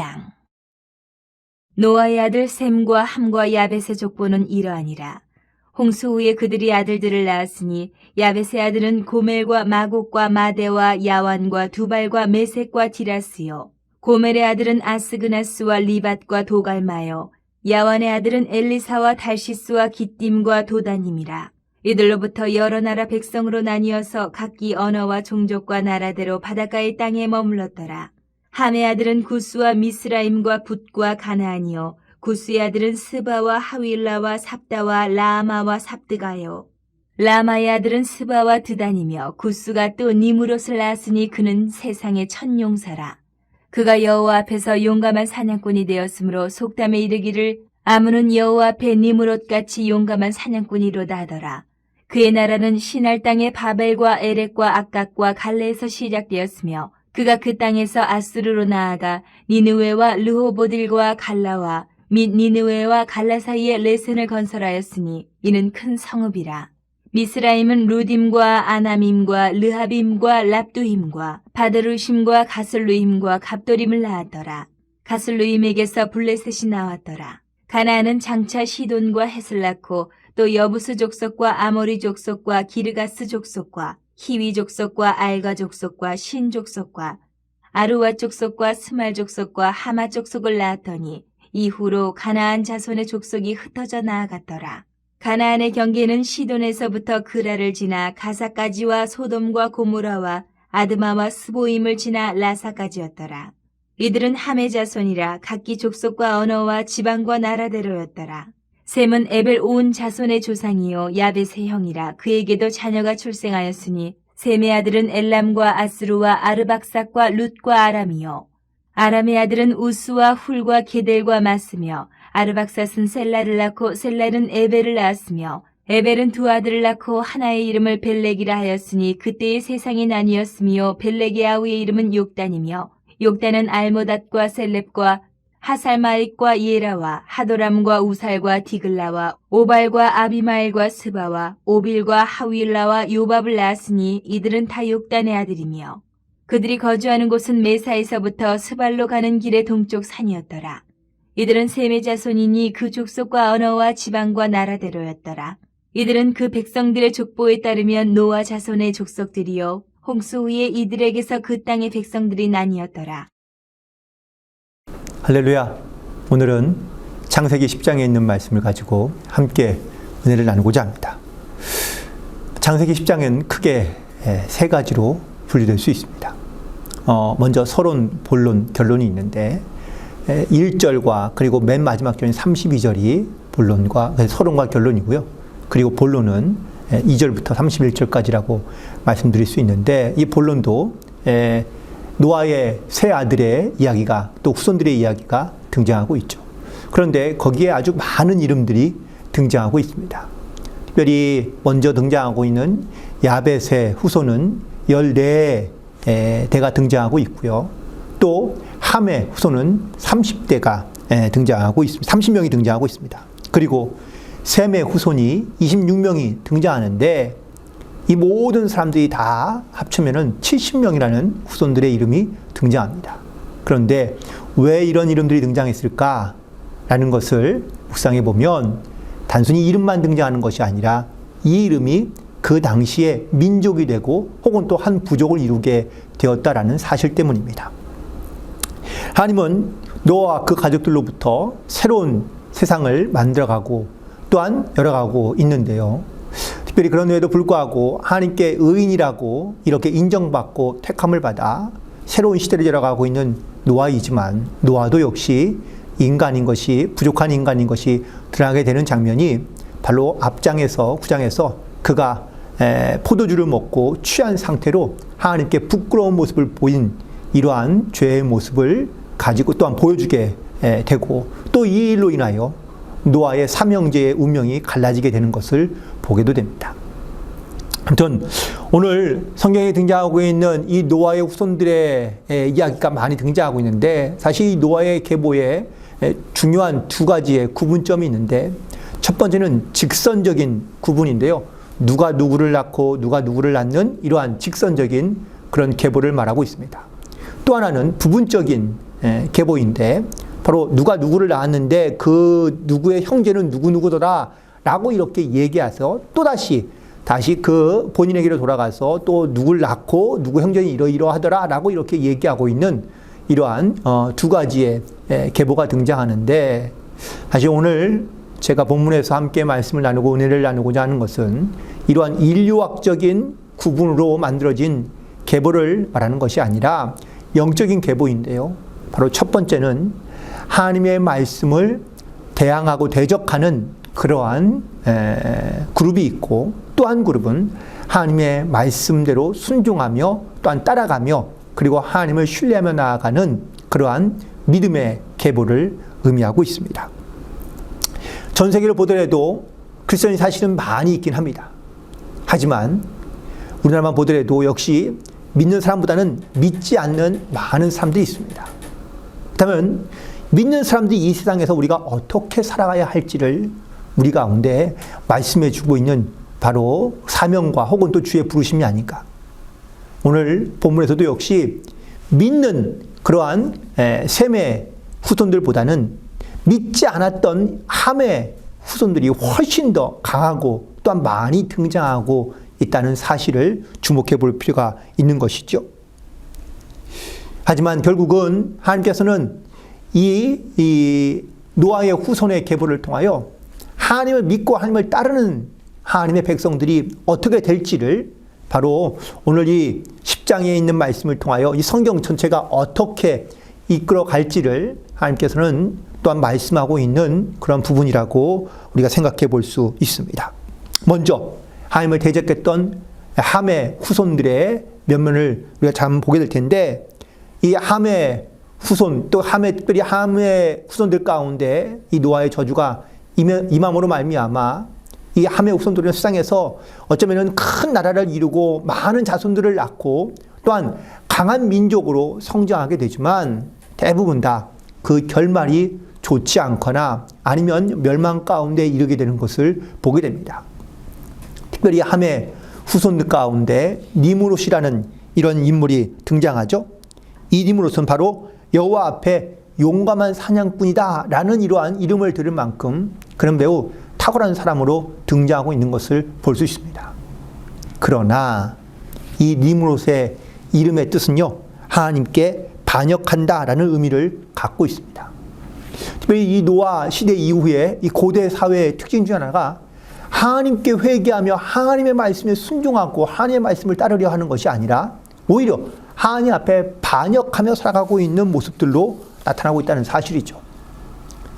10장 노아의 아들 셈과 함과 야벳의 족보는 이러하니라. 홍수 후에 그들이 아들들을 낳았으니 야벳의 아들은 고멜과 마곡과 마대와 야완과 두발과 메색과 디라스요. 고멜의 아들은 아스그나스와 리밧과 도갈마요. 야완의 아들은 엘리사와 달시스와 기띔과 도다님이라. 이들로부터 여러 나라 백성으로 나뉘어서 각기 언어와 종족과 나라대로 바닷가의 땅에 머물렀더라. 함의 아들은 구스와 미스라임과 붓과 가나안이요. 구스의 아들은 스바와 하윌라와 삽다와 라마와 삽드가요. 라마의 아들은 스바와 드단이며 구스가 또 니무롯을 낳았으니 그는 세상의 천용사라. 그가 여호와 앞에서 용감한 사냥꾼이 되었으므로 속담에 이르기를 아무는 여호와 앞에 니무롯같이 용감한 사냥꾼이로다 하더라. 그의 나라는 신할 땅의 바벨과 에렉과 악각과 갈레에서 시작되었으며 그가 그 땅에서 아수르로 나아가 니느웨와 르호보딜과 갈라와 및 니느웨와 갈라 사이에 레센을 건설하였으니 이는 큰 성읍이라. 미스라임은 루딤과 아나밈과 르하빔과 랍두힘과 바드루심과 가슬루임과 갑도림을 낳았더라. 가슬루임에게서 블레셋이 나왔더라. 가나안은 장차 시돈과 낳고 또 여부스 족속과 아모리 족속과 기르가스 족속과 히위 족속과 알가 족속과 신 족속과 아루와 족속과 스말 족속과 하마 족속을 낳았더니 이후로 가나안 자손의 족속이 흩어져 나아갔더라. 가나안의 경계는 시돈에서부터 그라를 지나 가사까지와 소돔과 고모라와 아드마와 스보임을 지나 라사까지였더라. 이들은 함의 자손이라 각기 족속과 언어와 지방과 나라대로였더라. 셈은 에벨 온 자손의 조상이요 야벳의 형이라 그에게도 자녀가 출생하였으니 셈의 아들은 엘람과 아스루와 아르박삭과 룻과 아람이요. 아람의 아들은 우스와 훌과 게델과 마스며 아르박삭은 셀라를 낳고 셀라는 에벨을 낳았으며 에벨은 두 아들을 낳고 하나의 이름을 벨렉이라 하였으니 그때의 세상이 나뉘었으며 벨렉의 아우의 이름은 욕단이며 욕단은 알모닷과 셀렙과 하살마익과 예라와 하도람과 우살과 디글라와 오발과 아비마엘과 스바와 오빌과 하윌라와 요밥을 낳았으니 이들은 다 욕단의 아들이며 그들이 거주하는 곳은 메사에서부터 스발로 가는 길의 동쪽 산이었더라. 이들은 셈의 자손이니 그 족속과 언어와 지방과 나라대로였더라. 이들은 그 백성들의 족보에 따르면 노아 자손의 족속들이요 홍수 후에 이들에게서 그 땅의 백성들이 나뉘었더라. 할렐루야. 오늘은 창세기 10장에 있는 말씀을 가지고 함께 은혜를 나누고자 합니다. 창세기 10장은 크게 세 가지로 분리될 수 있습니다. 어, 먼저 서론, 본론, 결론이 있는데 1절과 그리고 맨 마지막 절인 32절이 본론과 서론과 결론이고요. 그리고 본론은 2절부터 31절까지라고 말씀드릴 수 있는데 이 본론도 노아의 세 아들의 이야기가 또 후손들의 이야기가 등장하고 있죠. 그런데 거기에 아주 많은 이름들이 등장하고 있습니다. 특별히 먼저 등장하고 있는 야벳의 후손은 14대가 등장하고 있고요. 또 함의 후손은 30대가 등장하고 있습니다. 30명이 등장하고 있습니다. 그리고 셈의 후손이 26명이 등장하는데 이 모든 사람들이 다 합치면은 70명이라는 후손들의 이름이 등장합니다. 그런데 왜 이런 이름들이 등장했을까? 라는 것을 묵상해 보면 단순히 이름만 등장하는 것이 아니라 이 이름이 그 당시에 민족이 되고 혹은 또 한 부족을 이루게 되었다라는 사실 때문입니다. 하나님은 노아와 그 가족들로부터 새로운 세상을 만들어가고 또한 열어가고 있는데요. 특별히 그런 후에도 불구하고 하나님께 의인이라고 이렇게 인정받고 택함을 받아 새로운 시대를 열어가고 있는 노아이지만 노아도 역시 인간인 것이 부족한 인간인 것이 드러나게 되는 장면이 바로 앞장에서 구장에서 그가 포도주를 먹고 취한 상태로 하나님께 부끄러운 모습을 보인 이러한 죄의 모습을 가지고 또한 보여주게 되고 또 이 일로 인하여 노아의 삼형제의 운명이 갈라지게 되는 것을 보게도 됩니다. 아무튼 오늘 성경에 등장하고 있는 이 노아의 후손들의 이야기가 많이 등장하고 있는데 사실 이 노아의 계보에 중요한 두 가지의 구분점이 있는데 첫 번째는 직선적인 구분인데요. 누가 누구를 낳고 누가 누구를 낳는 이러한 직선적인 그런 계보를 말하고 있습니다. 또 하나는 부분적인 에, 계보인데 바로 누가 누구를 낳았는데 그 누구의 형제는 누구 누구더라 라고 이렇게 얘기해서 또 다시 다시 그 본인에게로 돌아가서 또 누굴 낳고 누구 형제는 이러이러하더라 라고 이렇게 얘기하고 있는 이러한 어, 두 가지의 에, 계보가 등장하는데 사실 오늘 제가 본문에서 함께 말씀을 나누고 은혜를 나누고자 하는 것은 이러한 인류학적인 구분으로 만들어진 계보를 말하는 것이 아니라 영적인 계보인데요. 바로 첫 번째는 하나님의 말씀을 대항하고 대적하는 그러한 에, 그룹이 있고 또한 그룹은 하나님의 말씀대로 순종하며 또한 따라가며 그리고 하나님을 신뢰하며 나아가는 그러한 믿음의 계보를 의미하고 있습니다. 전 세계를 보더라도 크리스천이 사실은 많이 있긴 합니다. 하지만 우리나라만 보더라도 역시 믿는 사람보다는 믿지 않는 많은 사람들이 있습니다. 그렇다면 믿는 사람들이 이 세상에서 우리가 어떻게 살아가야 할지를 우리 가운데 말씀해 주고 있는 바로 사명과 혹은 또 주의 부르심이 아닌가. 오늘 본문에서도 역시 믿는 그러한 에, 셈의 후손들보다는 믿지 않았던 함의 후손들이 훨씬 더 강하고 또한 많이 등장하고 있다는 사실을 주목해 볼 필요가 있는 것이죠. 하지만 결국은 하나님께서는 이, 이 노아의 후손의 계보를 통하여 하나님을 믿고 하나님을 따르는 하나님의 백성들이 어떻게 될지를 바로 오늘 이 10장에 있는 말씀을 통하여 이 성경 전체가 어떻게 이끌어 갈지를 하나님께서는 또한 말씀하고 있는 그런 부분이라고 우리가 생각해 볼 수 있습니다. 먼저 하나님을 대적했던 함의 후손들의 면면을 우리가 잠 보게 될 텐데 이 함의 후손 또 함의 특별히 함의 후손들 가운데 이 노아의 저주가 임함으로 말미암아 이 함의 후손들은 세상에서 어쩌면은 큰 나라를 이루고 많은 자손들을 낳고 또한 강한 민족으로 성장하게 되지만 대부분 다 그 결말이 좋지 않거나 아니면 멸망 가운데 이르게 되는 것을 보게 됩니다. 특별히 함의 후손들 가운데 니무롯이라는 이런 인물이 등장하죠. 이 니무롯은 바로 여호와 앞에 용감한 사냥꾼이다라는 이러한 이름을 들을 만큼 그는 매우 탁월한 사람으로 등장하고 있는 것을 볼 수 있습니다. 그러나 이 니무롯의 이름의 뜻은요 하나님께 반역한다라는 의미를 갖고 있습니다. 특별히 이 노아 시대 이후에 이 고대 사회의 특징 중 하나가 하나님께 회개하며 하나님의 말씀에 순종하고 하나님의 말씀을 따르려 하는 것이 아니라 오히려 하나님 앞에 반역하며 살아가고 있는 모습들로 나타나고 있다는 사실이죠.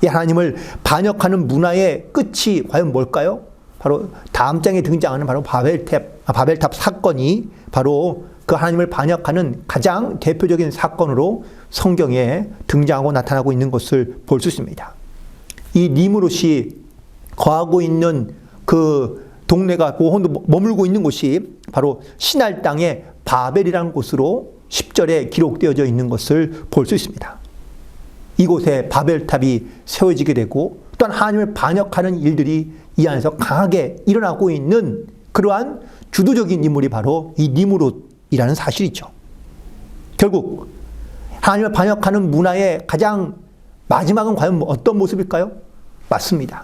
이 하나님을 반역하는 문화의 끝이 과연 뭘까요? 바로 다음 장에 등장하는 바로 바벨탑, 바벨탑 사건이 바로 그 하나님을 반역하는 가장 대표적인 사건으로 성경에 등장하고 나타나고 있는 것을 볼 수 있습니다. 이 니무롯이 거하고 있는 그 동네가 머물고 있는 곳이 바로 신할 땅의 바벨이라는 곳으로 10절에 기록되어져 있는 것을 볼 수 있습니다. 이곳에 바벨탑이 세워지게 되고 또한 하나님을 반역하는 일들이 이 안에서 강하게 일어나고 있는 그러한 주도적인 인물이 바로 이 니무롯이라는 사실이죠. 결국 하나님을 반역하는 문화의 가장 마지막은 과연 뭐 어떤 모습일까요? 맞습니다.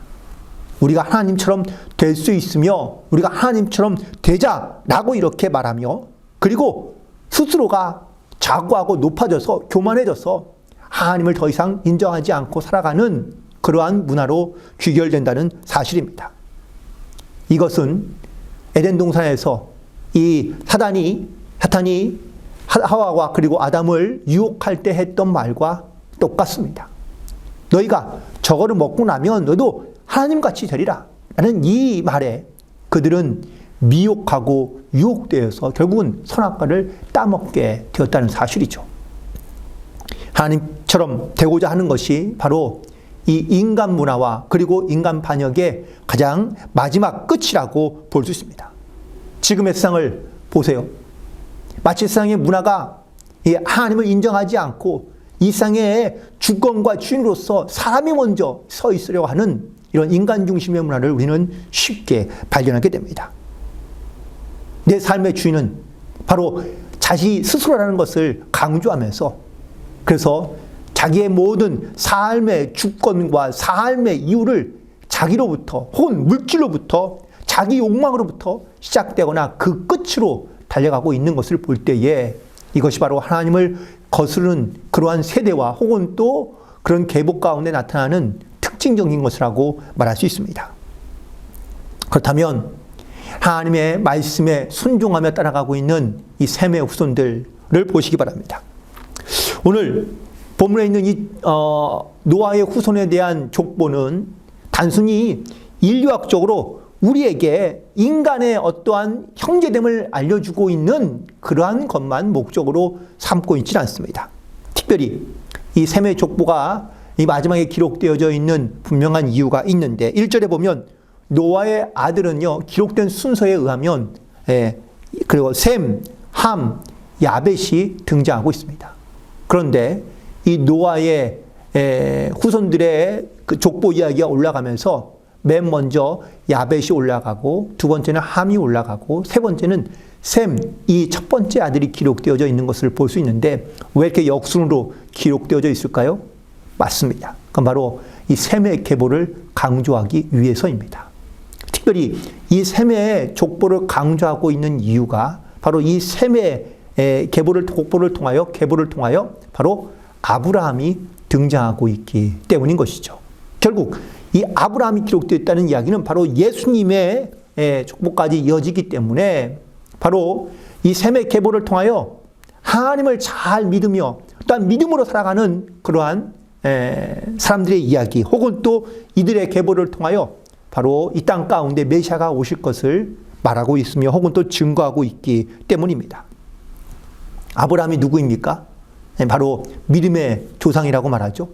우리가 하나님처럼 될 수 있으며 우리가 하나님처럼 되자라고 이렇게 말하며 그리고 스스로가 자고하고 높아져서 교만해져서 하나님을 더 이상 인정하지 않고 살아가는 그러한 문화로 귀결된다는 사실입니다. 이것은 에덴 동산에서 이 사단이 사탄이 하와와 그리고 아담을 유혹할 때 했던 말과 똑같습니다. 너희가 저거를 먹고 나면 너도 하나님 같이 되리라. 라는 이 말에 그들은 미혹하고 유혹되어서 결국은 선악과를 따먹게 되었다는 사실이죠. 하나님처럼 되고자 하는 것이 바로 이 인간 문화와 그리고 인간 반역의 가장 마지막 끝이라고 볼 수 있습니다. 지금의 세상을 보세요. 마치 세상의 문화가 이 하나님을 인정하지 않고 이 세상의 주권과 주인으로서 사람이 먼저 서 있으려고 하는 이런 인간 중심의 문화를 우리는 쉽게 발견하게 됩니다. 내 삶의 주인은 바로 자기 스스로라는 것을 강조하면서 그래서 자기의 모든 삶의 주권과 삶의 이유를 자기로부터 혹은 물질로부터 자기 욕망으로부터 시작되거나 그 끝으로 달려가고 있는 것을 볼 때에 이것이 바로 하나님을 거스르는 그러한 세대와 혹은 또 그런 계복 가운데 나타나는 특징적인 것이라고 말할 수 있습니다. 그렇다면 하나님의 말씀에 순종하며 따라가고 있는 이 셈의 후손들을 보시기 바랍니다. 오늘 본문에 있는 이 어, 노아의 후손에 대한 족보는 단순히 인류학적으로 우리에게 인간의 어떠한 형제됨을 알려주고 있는 그러한 것만 목적으로 삼고 있지는 않습니다. 특별히 이 셈의 족보가 이 마지막에 기록되어져 있는 분명한 이유가 있는데 1절에 보면 노아의 아들은요 기록된 순서에 의하면 예, 그리고 셈, 함, 야벳이 등장하고 있습니다. 그런데 이 노아의 에, 후손들의 그 족보 이야기가 올라가면서 맨 먼저 야벳이 올라가고 두 번째는 함이 올라가고 세 번째는 셈, 이 첫 번째 아들이 기록되어져 있는 것을 볼 수 있는데 왜 이렇게 역순으로 기록되어져 있을까요? 맞습니다. 그건 바로 이 셈의 계보를 강조하기 위해서입니다. 특별히 이 셈의 족보를 강조하고 있는 이유가 바로 이 셈의 에, 계보를 족보를 통하여 계보를 통하여 바로 아브라함이 등장하고 있기 때문인 것이죠. 결국 이 아브라함이 기록되어 있다는 이야기는 바로 예수님의 에, 족보까지 이어지기 때문에 바로 이 셈의 계보를 통하여 하나님을 잘 믿으며 또한 믿음으로 살아가는 그러한 에, 사람들의 이야기 혹은 또 이들의 계보를 통하여 바로 이 땅 가운데 메시아가 오실 것을 말하고 있으며 혹은 또 증거하고 있기 때문입니다. 아브라함이 누구입니까? 네, 바로 믿음의 조상이라고 말하죠.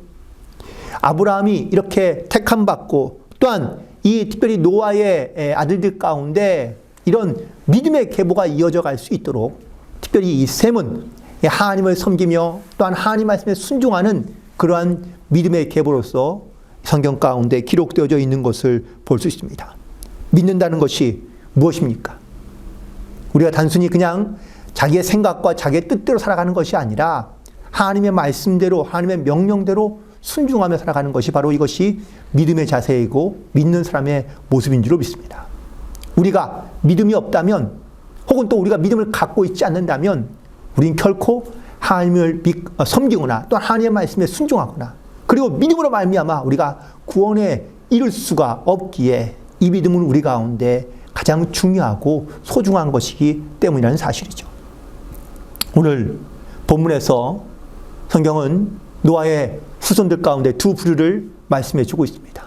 아브라함이 이렇게 택함 받고 또한 이 특별히 노아의 아들들 가운데 이런 믿음의 계보가 이어져 갈 수 있도록 특별히 이 셈은 하나님을 섬기며 또한 하나님 말씀에 순종하는 그러한 믿음의 계보로서 성경 가운데 기록되어져 있는 것을 볼 수 있습니다. 믿는다는 것이 무엇입니까? 우리가 단순히 그냥 자기의 생각과 자기의 뜻대로 살아가는 것이 아니라 하나님의 말씀대로 하나님의 명령대로 순종하며 살아가는 것이 바로 이것이 믿음의 자세이고 믿는 사람의 모습인 줄로 믿습니다. 우리가 믿음이 없다면 혹은 또 우리가 믿음을 갖고 있지 않는다면 우린 결코 하나님을 어, 섬기거나 또 하나님의 말씀에 순종하거나 그리고 믿음으로 말미암아 우리가 구원에 이를 수가 없기에 이 믿음은 우리 가운데 가장 중요하고 소중한 것이기 때문이라는 사실이죠. 오늘 본문에서 성경은 노아의 후손들 가운데 두 부류를 말씀해 주고 있습니다.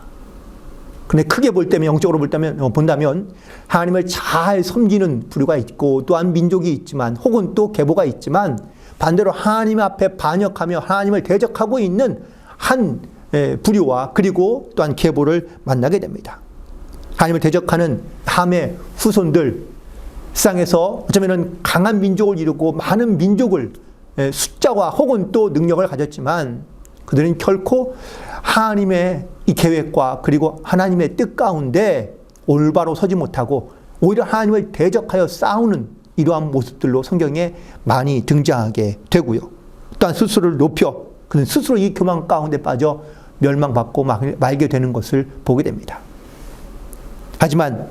근데 크게 볼 때면 영적으로 볼 때면 어, 본다면 하나님을 잘 섬기는 부류가 있고 또한 민족이 있지만 혹은 또 계보가 있지만 반대로 하나님 앞에 반역하며 하나님을 대적하고 있는 한 부류와 그리고 또한 계보를 만나게 됩니다. 하나님을 대적하는 함의 후손들 세상에서 어쩌면 강한 민족을 이루고 많은 민족을 숫자와 혹은 또 능력을 가졌지만 그들은 결코 하나님의 이 계획과 그리고 하나님의 뜻 가운데 올바로 서지 못하고 오히려 하나님을 대적하여 싸우는 이러한 모습들로 성경에 많이 등장하게 되고요. 또한 스스로를 높여 그는 스스로 이 교만 가운데 빠져 멸망받고 말게 되는 것을 보게 됩니다. 하지만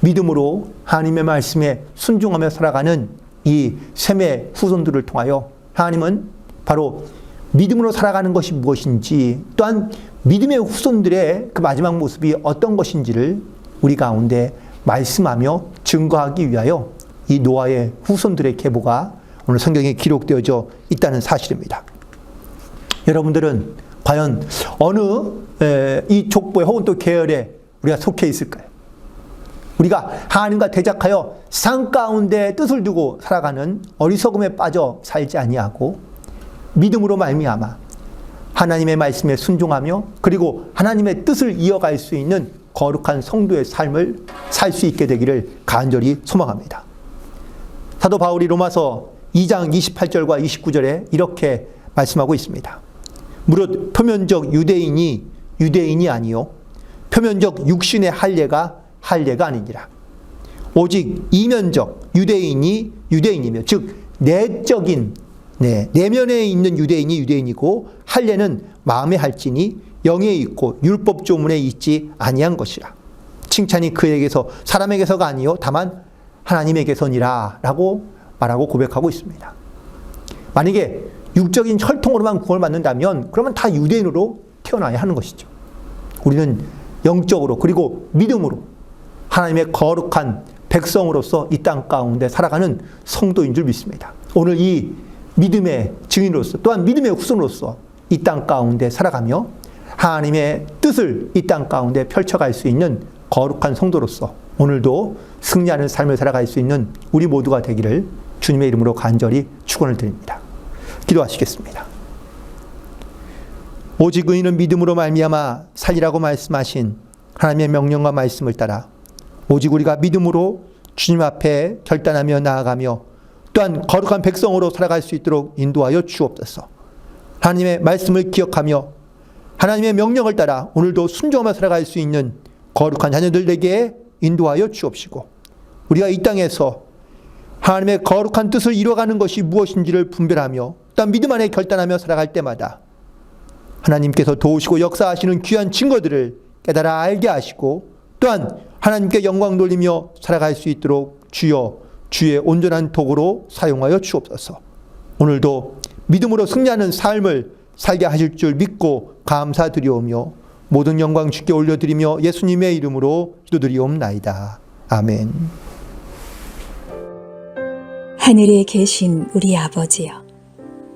믿음으로 하나님의 말씀에 순종하며 살아가는 이 셈의 후손들을 통하여 하나님은 바로 믿음으로 살아가는 것이 무엇인지 또한 믿음의 후손들의 그 마지막 모습이 어떤 것인지를 우리 가운데 말씀하며 증거하기 위하여 이 노아의 후손들의 계보가 오늘 성경에 기록되어져 있다는 사실입니다. 여러분들은 과연 어느 이 족보에 혹은 또 계열에 우리가 속해 있을까요? 우리가 하나님과 대적하여 상 가운데 뜻을 두고 살아가는 어리석음에 빠져 살지 아니하고 믿음으로 말미암아 하나님의 말씀에 순종하며 그리고 하나님의 뜻을 이어갈 수 있는 거룩한 성도의 삶을 살 수 있게 되기를 간절히 소망합니다. 사도 바울이 로마서 2장 28절과 29절에 이렇게 말씀하고 있습니다. 무릇 표면적 유대인이 유대인이 아니요 표면적 육신의 할례가 할례가 아니니라. 오직 이면적 유대인이 유대인이며 즉 내적인 네, 내면에 있는 유대인이 유대인이고 할례는 마음에 할지니 영에 있고 율법 조문에 있지 아니한 것이라. 칭찬이 그에게서 사람에게서가 아니요 다만 하나님에게서니라라고 말하고 고백하고 있습니다. 만약에 육적인 혈통으로만 구원을 받는다면 그러면 다 유대인으로 태어나야 하는 것이죠. 우리는 영적으로 그리고 믿음으로 하나님의 거룩한 백성으로서 이 땅 가운데 살아가는 성도인 줄 믿습니다. 오늘 이 믿음의 증인으로서 또한 믿음의 후손으로서 이 땅 가운데 살아가며 하나님의 뜻을 이 땅 가운데 펼쳐갈 수 있는 거룩한 성도로서 오늘도 승리하는 삶을 살아갈 수 있는 우리 모두가 되기를 주님의 이름으로 간절히 축원을 드립니다. 기도하시겠습니다. 오직 의인은 믿음으로 말미암아 살리라고 말씀하신 하나님의 명령과 말씀을 따라 오직 우리가 믿음으로 주님 앞에 결단하며 나아가며 또한 거룩한 백성으로 살아갈 수 있도록 인도하여 주옵소서. 하나님의 말씀을 기억하며 하나님의 명령을 따라 오늘도 순종하며 살아갈 수 있는 거룩한 자녀들 에게 인도하여 주옵시고 우리가 이 땅에서 하나님의 거룩한 뜻을 이뤄가는 것이 무엇인지를 분별하며 또한 믿음 안에 결단하며 살아갈 때마다 하나님께서 도우시고 역사하시는 귀한 증거들을 깨달아 알게 하시고 또한 하나님께 영광 돌리며 살아갈 수 있도록 주여 주의 온전한 도구로 사용하여 주옵소서. 오늘도 믿음으로 승리하는 삶을 살게 하실 줄 믿고 감사드리오며 모든 영광 주께 올려드리며 예수님의 이름으로 기도드리옵나이다. 아멘. 하늘에 계신 우리 아버지여,